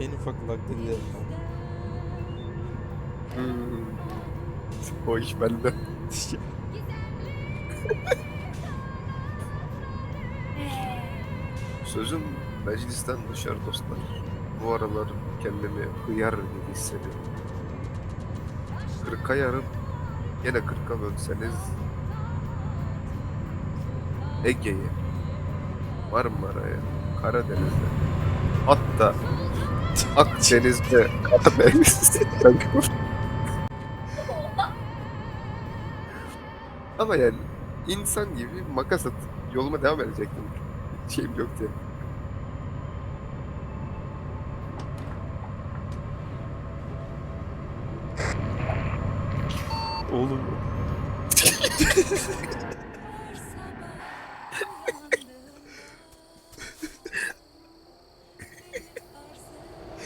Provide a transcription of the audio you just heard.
En ufak nakdinde. Hmm. O iş bende. Sözüm meclisten dışarı dostlar. Bu aralar kendimi hıyar gibi hissediyorum. Kırka yarım, yine kırka bölseniz Ege'ye, Marmara'ya, Karadeniz'e, hatta Akdeniz'de kara mermisi Ama yani insan gibi makas atıp yoluma devam edecektim. Şeyim yok diye. Oğlum.